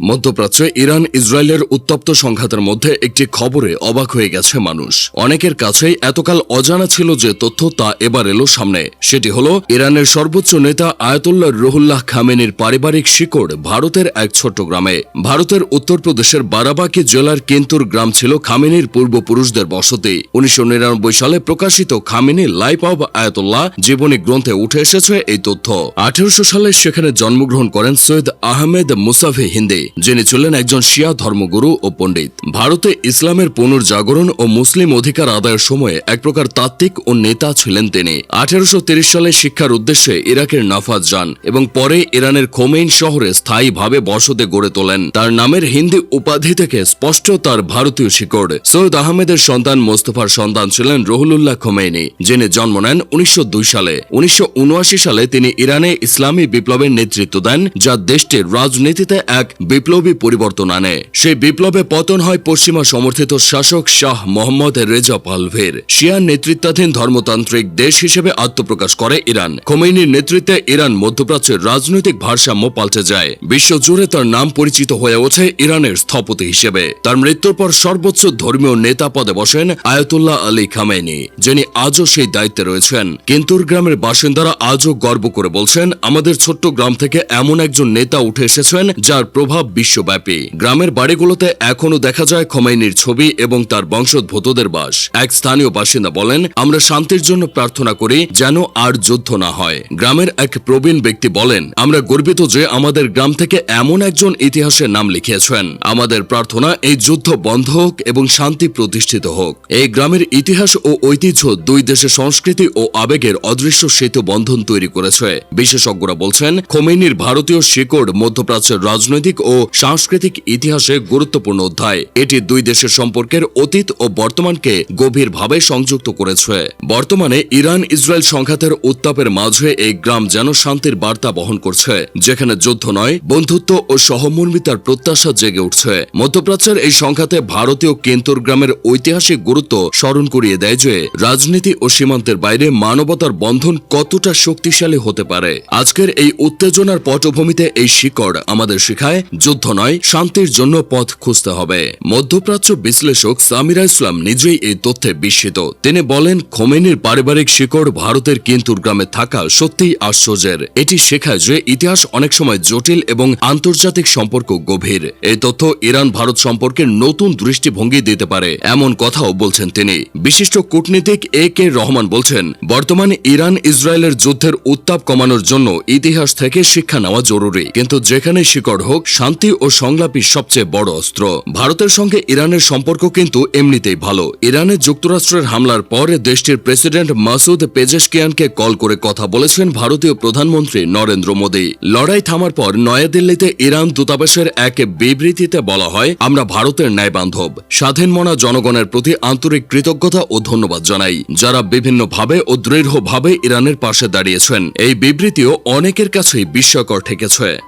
মধ্যপ্রাচ্যে ইরান ইসরায়েলের উত্তপ্ত সংঘাতের মধ্যে একটি খবরে অবাক হয়ে গেছে মানুষ। অনেকের কাছেই এতকাল অজানা ছিল যে তথ্য তা এবার এলো সামনে। সেটি হল, ইরানের সর্বোচ্চ নেতা আয়াতুল্লাহ রুহুল্লাহ খামেনির পারিবারিক শিকড় ভারতের এক ছোট্ট গ্রামে। ভারতের উত্তরপ্রদেশের বারাবাকি জেলার কেন্তুর গ্রাম ছিল খামেনির পূর্বপুরুষদের বসতি। উনিশশো নিরানব্বই সালে প্রকাশিত খামেনি লাইফ অব আয়াতুল্লাহ জীবনী গ্রন্থে উঠে এসেছে এই তথ্য। আঠেরোশো সালে সেখানে জন্মগ্রহণ করেন সৈয়দ আহমেদ মুসাফি হিন্দি। যিনি ছিলেন একজন শিয়া ধর্মগুরু ও পণ্ডিত। ভারতে ইসলামের পুনর্জাগরণ ও মুসলিম অধিকার আদায়ের সময়ে এক প্রকার তাত্ত্বিক ও নেতা ছিলেন তিনি। আঠেরোশো সালে শিক্ষার উদ্দেশ্যে ইরাকের নাফাজ যান এবং পরে ইরানের খোমেইন শহরে স্থায়ীভাবে বসতি গড়ে তোলেন। তার নামের হিন্দি উপাধি থেকে স্পষ্ট তার ভারতীয় শিকড়। সৈয়দ আহমেদের সন্তান মোস্তফার সন্তান ছিলেন রহুলুল্লাহ খোমেইনি, যিনি জন্ম নেন উনিশশো দুই সালে। উনিশশো উনআশি সালে তিনি ইরানে ইসলামী বিপ্লবের নেতৃত্ব দেন, যা দেশটির রাজনীতিতে এক বিপ্লবী পরিবর্তন আনে। সেই বিপ্লবে পতন হয় পশ্চিমা সমর্থিত শাসক শাহ মোহাম্মদ রেজা পালভের। শিয়া নেতৃত্বাধীন ধর্মতান্ত্রিক দেশ হিসেবে আত্মপ্রকাশ করে ইরান। খোমেইনির নেতৃত্বে ইরান মধ্যপ্রাচ্যের রাজনৈতিক ভারসাম্য পাল্টে যায়। বিশ্বজুড়ে তার নাম পরিচিত হয়ে ওঠে ইরানের স্থপতি হিসেবে। তার মৃত্যুর পর সর্বোচ্চ ধর্মীয় নেতা পদে বসেন আয়াতুল্লাহ আলী খামেনি, যিনি আজও সেই দায়িত্বে রয়েছেন। কিন্তুর গ্রামের বাসিন্দারা আজও গর্ব করে বলছেন, আমাদের ছোট্ট গ্রাম থেকে এমন একজন নেতা উঠে এসেছেন, যার প্রভাব বিশ্বব্যাপী। গ্রামের বাড়িগুলোতে এখনও দেখা যায় খোমেইনির ছবি এবং তার বংশোদ্ভূতদের বাস। এক স্থানীয় বাসিন্দা বলেন, আমরা শান্তির জন্য প্রার্থনা করি যেন আর যুদ্ধ না হয়। গ্রামের এক প্রবীণ ব্যক্তি বলেন, আমরা গর্বিত যে আমাদের গ্রাম থেকে এমন একজন ইতিহাসের নাম লিখিয়েছেন। আমাদের প্রার্থনা এই যুদ্ধ বন্ধ হোক এবং শান্তি প্রতিষ্ঠিত হোক। এই গ্রামের ইতিহাস ও ঐতিহ্য দুই দেশের সংস্কৃতি ও আবেগের অদৃশ্য সেতু বন্ধন তৈরি করেছে। বিশেষজ্ঞরা বলছেন খোমেনির ভারতীয় শিকড় মধ্যপ্রাচ্যের রাজনৈতিক ও সাংস্কৃতিক ইতিহাসে গুরুত্বপূর্ণ অধ্যায়। এটি দুই দেশের সম্পর্কের অতীত ও বর্তমানকে গভীরভাবে সংযুক্ত করেছে। বর্তমানে ইরান ইসরায়েল সংঘাতের উত্তাপের মাঝে এই গ্রাম যেন শান্তির বার্তা বহন করছে, যেখানে যুদ্ধ নয়, বন্ধুত্ব ও সহমর্মিতার প্রত্যাশা জেগে উঠছে। মধ্যপ্রাচ্যের এই সংঘাতে ভারতীয় কেন্তর গ্রামের ঐতিহাসিক গুরুত্ব স্মরণ করিয়ে দেয় যে, রাজনীতি ও সীমান্তের বাইরে মানবতার বন্ধন কতটা শক্তিশালী হতে পারে। আজকের এই উত্তেজনার পটভূমিতে এই শিকড় আমাদের শিখায় যুদ্ধ নয়, শান্তির জন্য পথ খুঁজতে হবে। মধ্যপ্রাচ্য বিশ্লেষক সামিরা ইসলাম নিজেই এই তথ্যে বিস্মিত। তিনি বলেন, খোমেনির পারিবারিক শিকড় ভারতের কিন্তুর গ্রামে থাকা সত্যিই আশ্চর্যের। এটি শেখায় যে ইতিহাস অনেক সময় জটিল এবং আন্তর্জাতিক সম্পর্ক গভীর। এই তথ্য ইরান ভারত সম্পর্কের নতুন দৃষ্টিভঙ্গি দিতে পারে, এমন কথাও বলছেন তিনি। বিশিষ্ট কূটনীতিক এ কে রহমান বলছেন, বর্তমানে ইরান ইসরায়েলের যুদ্ধের উত্তাপ কমানোর জন্য ইতিহাস থেকে শিক্ষা নেওয়া জরুরি। কিন্তু যেখানে শিকড় হোক শান্তি ও সংলাপই সবচেয়ে বড় অস্ত্র। ভারতের সঙ্গে ইরানের সম্পর্ক কিন্তু এমনিতেই ভালো। ইরানে যুক্তরাষ্ট্রের হামলার পর দেশটির প্রেসিডেন্ট মাসুদ পেজেশকিয়ানকে কল করে কথা বলেছেন ভারতীয় প্রধানমন্ত্রী নরেন্দ্র মোদী। লড়াই থামার পর নয়াদিল্লিতে ইরান দূতাবাসের এক বিবৃতিতে বলা হয়, আমরা ভারতের ন্যায় বান্ধব স্বাধীন মনা জনগণের প্রতি আন্তরিক কৃতজ্ঞতা ও ধন্যবাদ জানাই, যারা বিভিন্নভাবে ও দৃঢ়ভাবে ইরানের পাশে দাঁড়িয়েছেন। এই বিবৃতিও অনেকের কাছেই বিস্ময়কর ঠেকেছে।